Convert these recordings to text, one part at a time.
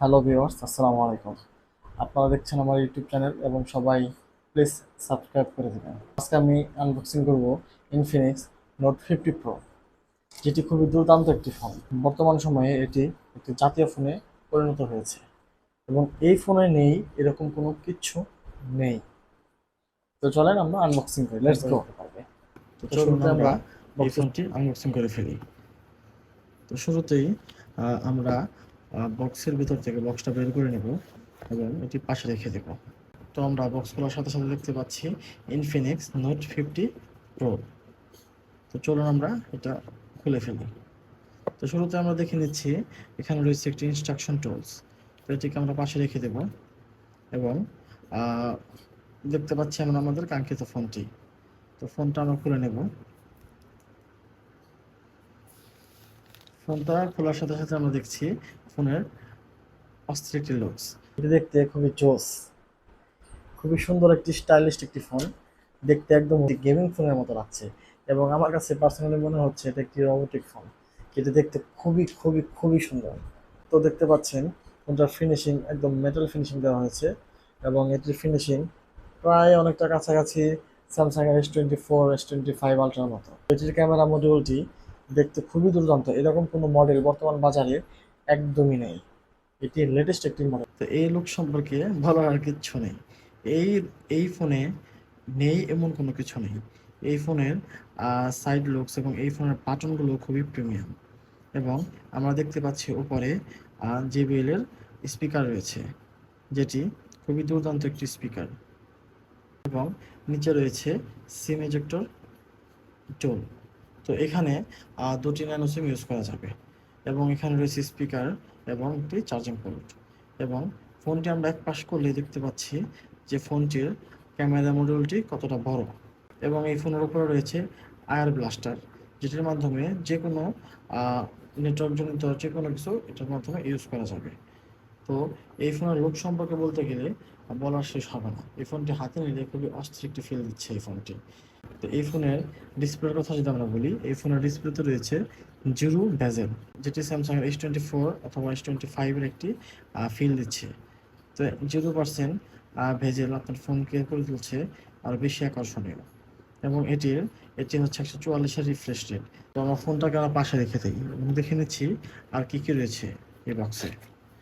Hello viewers আসসালামু আলাইকুম। আপনারা দেখছেন আমার ইউটিউব চ্যানেল এবং সবাই প্লিজ সাবস্ক্রাইব করে দেবেন। আজকে আমি আনবক্সিং করব ইনফিনিক্স নোট ফিফটি প্রো যেটি খুবই দুর্দান্ত একটি ফোন বর্তমান সময়ে এটি একটি জাতীয় ফোনে পরিণত হয়েছে এবং এই ফোনে নেই এরকম কোনো কিচ্ছু নেই। তো চলেন আমরা আনবক্সিং করি। লেটস গো তো তো চলুন আমরা এই ফোনটি আনবক্সিং করে ফেলি। তো শুরুতেই আমরা বক্সের ভিতর থেকে বক্সটা বের করে নেব এবং এটি পাশে রেখে দেব। তো আমরা বক্স খোলার সাথে সাথে দেখতে পাচ্ছি ইনফিনিক্স নোট ফিফটি প্রো তো চলুন আমরা এটা খুলে ফেলি। তো শুরুতে আমরা দেখে নিচ্ছি, এখানে রয়েছে একটি ইনস্ট্রাকশন টুলস তো এটিকে আমরা পাশে রেখে দেব এবং দেখতে পাচ্ছি আমরা আমাদের কাঙ্ক্ষিত ফোনটি তো ফোনটা আমরা খুলে নেব। ফোনটা খোলার সাথে সাথে আমরা দেখছি ফোনের অস্থির লুকস এটি দেখতে খুবই জোস। খুবই সুন্দর একটি স্টাইলিশ একটি ফোন দেখতে একদম গেমিং ফোনের মতো লাগছে। এবং আমার কাছে পার্সোনালি মনে হচ্ছে এটা একটি রোবোটিক ফোন যেটি দেখতে খুবই খুবই খুবই সুন্দর। তো দেখতে পাচ্ছেন, ফোনটার ফিনিশিং একদম মেটাল ফিনিশিং দেওয়া হয়েছে। এবং এটির ফিনিশিং প্রায় অনেকটা কাছাকাছি Samsung S twenty four S twenty five আলট্রার মতো। এটির ক্যামেরা মডিউলটি দেখতে খুবই দুর্দান্ত। এরকম কোনো মডেল বর্তমান বাজারে একদমই নেই। এটি লেটেস্ট একটি মডেল তো এই লুক সম্পর্কে ভালো আর কিচ্ছু নেই। এই এই ফোনে নেই এমন কোনো কিছু নেই। এই ফোনের সাইড লুকস এবং এই ফোনের বাটনগুলো খুবই প্রিমিয়াম এবং আমরা দেখতে পাচ্ছি উপরে জেবিএল এর স্পিকার রয়েছে, যেটি খুবই দুর্দান্ত একটি স্পিকার এবং নিচে রয়েছে সিম এজেক্টর টুল তো এখানে দুটি ন্যানো সিম ইউজ করা যাবে। এবং এখানে রয়েছে স্পিকার এবং একটি চার্জিং পোর্ট এবং ফোনটি আমরা এক পাশ করলে দেখতে পাচ্ছি যে ফোনটির ক্যামেরা মডিউলটি কতটা বড়। এবং এই ফোনের উপরে রয়েছে আয়ার ব্লাস্টার যেটির মাধ্যমে যে কোনো নেটওয়ার্ক জনিত যে কোনো কিছু এটার মাধ্যমে ইউজ করা যাবে। তো এই ফোনের লুক সম্পর্কে বলতে গেলে বলার শেষ হবে না। এই ফোনটি হাতে নিলে খুবই অস্থির একটি ফিল দিচ্ছে এই ফোনটি। তো এই ফোনের ডিসপ্লের কথা যদি আমরা বলি, এই ফোনের ডিসপ্লেতে রয়েছে জিরো ভেজেল যেটি স্যামসাং এস টোয়েন্টি ফোর অথবা এস টোয়েন্টি ফাইভের একটি ফিল দিচ্ছে। তো জিরো পার্সেন্ট ভেজেল আপনার ফোনকে করে তুলছে আরও বেশি আকর্ষণীয়। এবং এটির, এটি হচ্ছে একশো চুয়াল্লিশের রিফ্রেশ রেট তো আমার ফোনটাকে আমরা পাশে রেখে দিই এবং দেখে নিচ্ছি আর কী কী রয়েছে এই বক্সে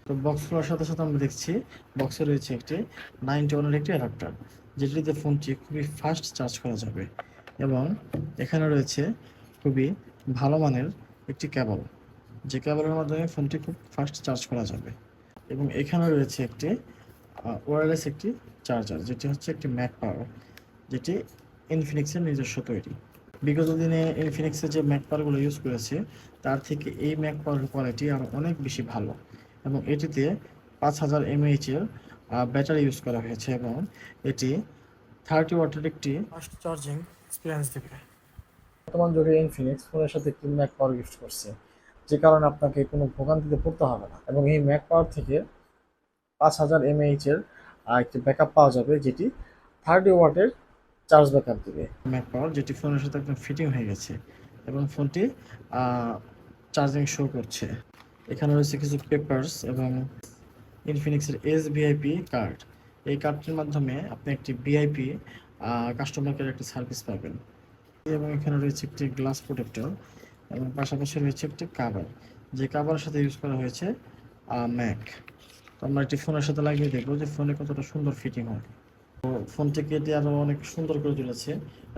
তো বক্স খোলার সাথে সাথে আমরা দেখছি বক্সে রয়েছে একটি নাইনটি ওয়ানের একটি অ্যাডাপ্টার যেটিতে ফোনটি খুবই ফাস্ট চার্জ করা যাবে এবং এখানে রয়েছে খুবই ভালো মানের একটি কেবল যে কেবলের মাধ্যমে ফোনটি খুব ফাস্ট চার্জ করা যাবে এবং এখানে রয়েছে একটি ওয়্যারলেস একটি চার্জার যেটি হচ্ছে একটি ম্যাক পাওয়ার যেটি ইনফিনিক্সের নিজস্ব তৈরি। বিগত দিনে ইনফিনিক্সের যে ম্যাক পাওয়ারগুলো ইউজ করেছে, তার থেকে এই ম্যাক পাওয়ার কোয়ালিটি আরও অনেক বেশি ভালো। এবং এটিতে পাঁচ হাজার এমএইচের ব্যাটারি ইউজ করা হয়েছে এবং এটি থার্টি ওয়াটের একটি ফাস্ট চার্জিং এক্সপিরিয়েন্স দেবে। বর্তমান যুগে ইনফিনিক্স ফোনের সাথে একটি ম্যাক পাওয়ার গিফট করছে যে কারণে আপনাকে কোনো ভোগান্তিতে পড়তে হবে না এবং এই ম্যাক পাওয়ার থেকে পাঁচ হাজার এমএইচ এর আহ, একটি ব্যাকআপ পাওয়া যাবে যেটি থার্টি ওয়াটের চার্জ ব্যাকআপ দেবে। ম্যাক পাওয়ার যেটি ফোনের সাথে একদম ফিটিং হয়ে গেছে এবং ফোনটি চার্জিং শো করছে। এখানে রয়েছে কিছু পেপারস এবং ইনফিনিক্সের এস ভিআইপি কার্ড এই কার্ডটির মাধ্যমে আপনি একটি ভিআইপি কাস্টমার কেয়ার একটি সার্ভিস পাবেন। এবং এখানে রয়েছে একটি গ্লাস প্রোটেক্টর এবং পাশাপাশি রয়েছে একটি কাভার যে কাভারের সাথে ইউজ করা হয়েছে ম্যাক তো আমরা একটি ফোনের সাথে লাগিয়ে দেখব যে ফোনে কতটা সুন্দর ফিটিং হয়। তো ফোনটিকে এটি আরও অনেক সুন্দর করে তুলেছে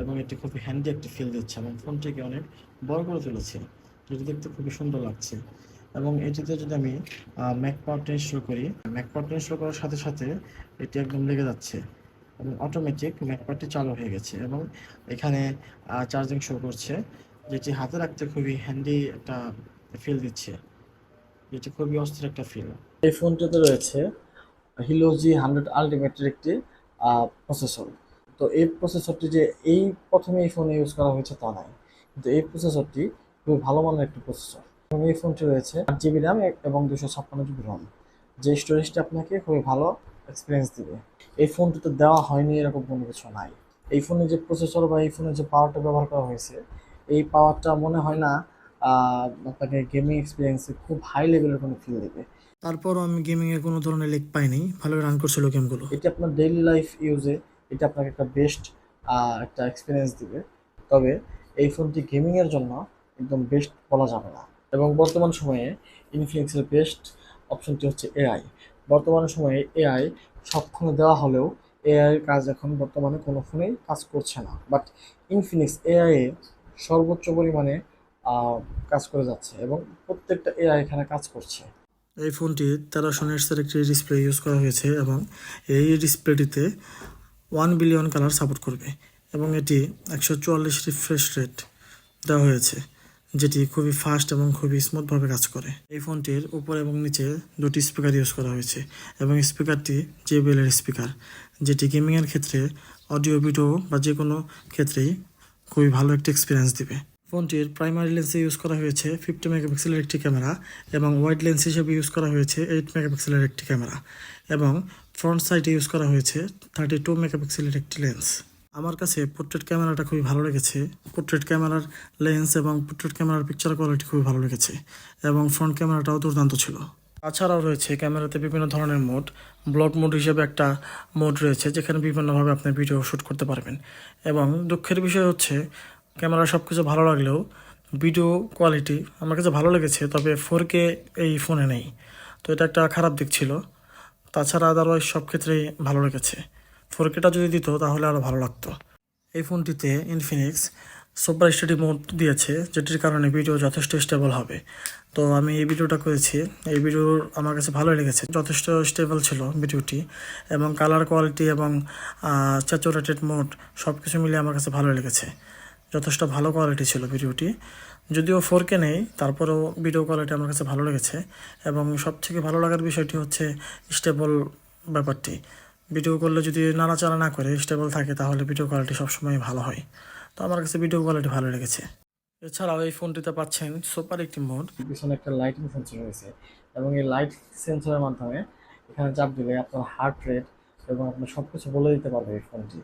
এবং এটি খুবই হ্যান্ডি একটি ফিল দিচ্ছে এবং ফোনটিকে অনেক বড় করে তুলেছে। যেটি দেখতে খুবই সুন্দর লাগছে। এবং এটিতে যদি আমি ম্যাক পাওয়ারটা ইনস্টল করি ম্যাক পাওয়ারটা ইনস্টল করার সাথে সাথে এটি একদম লেগে যাচ্ছে এবং অটোমেটিক ম্যাক পাওয়ারটি চালু হয়ে গেছে এবং এখানে চার্জিং শো করছে, যেটি হাতে রাখতে খুবই হ্যান্ডি একটা ফিল দিচ্ছে। যেটি খুবই অস্থির একটা ফিল এই ফোনটিতে রয়েছে হিলো জি হান্ড্রেড আলটিমেটের একটি প্রসেসর তো এই প্রসেসরটি যে এই প্রথমে এই ফোনে ইউজ করা হয়েছে তা নয়। কিন্তু এই প্রসেসরটি খুবই ভালো মানের একটি প্রসেসর এবং এই ফোনটি রয়েছে আট জিবি র্যাম এবং দুশো ছাপ্পান্ন জিবি রম যে স্টোরেজটি আপনাকে খুবই ভালো এক্সপিরিয়েন্স দিবে। এই ফোনটিতে দেওয়া হয়নি এরকম কোনো কিছু নাই। এই ফোনে যে প্রসেসর বা এই ফোনে যে পাওয়ারটা ব্যবহার করা হয়েছে এই পাওয়ারটা মনে হয় না আপনাকে গেমিং এক্সপিরিয়েন্সে খুব হাই লেভেলের কোনো ফিল দেবে। তারপরও আমি গেমিংয়ে কোনো ধরনের লেগ পাইনি ভালোই রান করছিল গেমগুলো এটি আপনার ডেইলি লাইফ ইউজে এটা আপনাকে একটা বেস্ট একটা এক্সপিরিয়েন্স দিবে। তবে এই ফোনটি গেমিংয়ের জন্য একদম বেস্ট বলা যাবে না। এবং বর্তমান সময়ে ইনফিনিক্সের বেস্ট অপশনটি হচ্ছে এআই বর্তমান সময়ে এআই সব দেওয়া হলেও এআই এর কাজ এখন বর্তমানে কোনো ফোনেই কাজ করছে না। বাট ইনফিনিক্স এআই এ সর্বোচ্চ পরিমাণে কাজ করে যাচ্ছে এবং প্রত্যেকটা এআই এখানে কাজ করছে। এই ফোনটি তেরোশো নিটসের একটি ডিসপ্লে ইউজ করা হয়েছে এবং এই ডিসপ্লেটিতে ওয়ান বিলিয়ন কালার সাপোর্ট করবে এবং এটি একশো চুয়াল্লিশ রিফ্রেশ রেট দেওয়া হয়েছে। যেটি খুবই ফাস্ট এবং খুবই স্মুথভাবে কাজ করে। এই ফোনটির উপর এবং নিচে দুটি স্পিকার ইউজ করা হয়েছে এবং স্পিকারটি এর স্পিকার যেটি গেমিংয়ের ক্ষেত্রে অডিও ভিডিও বা যে কোনো ক্ষেত্রেই খুবই ভালো একটি এক্সপিরিয়েন্স দিবে। ফোনটির প্রাইমারি লেন্সে ইউজ করা হয়েছে ফিফটি মেগাপিক্সেলের একটি ক্যামেরা এবং ওয়াইড লেন্স হিসেবে ইউজ করা হয়েছে এইট মেগাপিক্সেলের একটি ক্যামেরা এবং ফ্রন্ট সাইডে ইউজ করা হয়েছে থার্টি টু মেগাপিক্সেলের একটি লেন্স আমার কাছে পোর্ট্রেট ক্যামেরাটা খুবই ভালো লেগেছে। পোর্ট্রেট ক্যামেরার লেন্স এবং পোর্ট্রেট ক্যামেরার পিকচার কোয়ালিটি খুবই ভালো লেগেছে এবং ফ্রন্ট ক্যামেরাটাও দুর্দান্ত ছিল। তাছাড়াও রয়েছে ক্যামেরাতে বিভিন্ন ধরনের মোড ব্লগ মোড হিসেবে একটা মোড রয়েছে যেখানে বিভিন্নভাবে আপনি ভিডিও শ্যুট করতে পারবেন। এবং দুঃখের বিষয় হচ্ছে ক্যামেরা সব কিছু ভালো লাগলেও ভিডিও কোয়ালিটি আমার কাছে ভালো লেগেছে, তবে ফোর কে এই ফোনে নেই। তো এটা একটা খারাপ দিক ছিল। তাছাড়া আদারওয়াইজ সব ক্ষেত্রেই ভালো লেগেছে। ফোর কেটা যদি দিত, তাহলে আরও ভালো লাগতো। এই ফোনটিতে ইনফিনিক্স সুপার স্টেডি মোড দিয়েছে, যেটির কারণে ভিডিও যথেষ্ট স্টেবল হবে। তো আমি এই ভিডিওটা করেছি। এই ভিডিও আমার কাছে ভালোই লেগেছে। যথেষ্ট স্টেবল ছিল ভিডিওটি এবং কালার কোয়ালিটি এবং স্যাচুরেটেড মোড সব কিছু মিলিয়ে আমার কাছে ভালো লেগেছে। যথেষ্ট ভালো কোয়ালিটি ছিল ভিডিওটি যদিও ফোর কে নেই, তারপরেও ভিডিও কোয়ালিটি আমার কাছে ভালো লেগেছে। এবং সবথেকে ভালো লাগার বিষয়টি হচ্ছে স্টেবল ব্যাপারটি। ভিডিও করলে যদি নাড়াচাড়া না করে স্টেবল থাকে, তাহলে ভিডিও কোয়ালিটি সবসময় ভালো হয়। তো আমার কাছে ভিডিও কোয়ালিটি ভালো লেগেছে। এছাড়াও এই ফোনটিতে পাচ্ছেন সুপার একটি মোড পিছনে একটা লাইট সেন্সর রয়েছে এবং এই লাইট সেন্সরের মাধ্যমে এখানে চাপ দিলে আপনার হার্ট রেট এবং আপনার সব কিছু বলে দিতে পারবে এই ফোনটি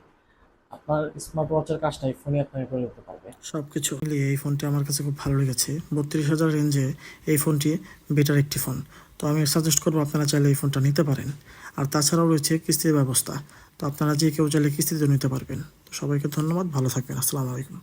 আপনার স্মার্ট ওয়াচের কাজটা এই ফোনে আপনি করে নিতে পারবে। সবকিছু মিলিয়ে এই ফোনটি আমার কাছে খুব ভালো লেগেছে। বত্রিশ হাজার রেঞ্জে এই ফোনটি বেটার একটি ফোন তো আমি সাজেস্ট করব আপনারা চাইলে এই ফোনটা নিতে পারেন। আর তাছাড়াও রয়েছে কিস্তির ব্যবস্থা। তো আপনারা যে কেউ চাইলে কিস্তিতে নিতে পারবেন। তো সবাইকে ধন্যবাদ, ভালো থাকবেন। আসসালামু আলাইকুম।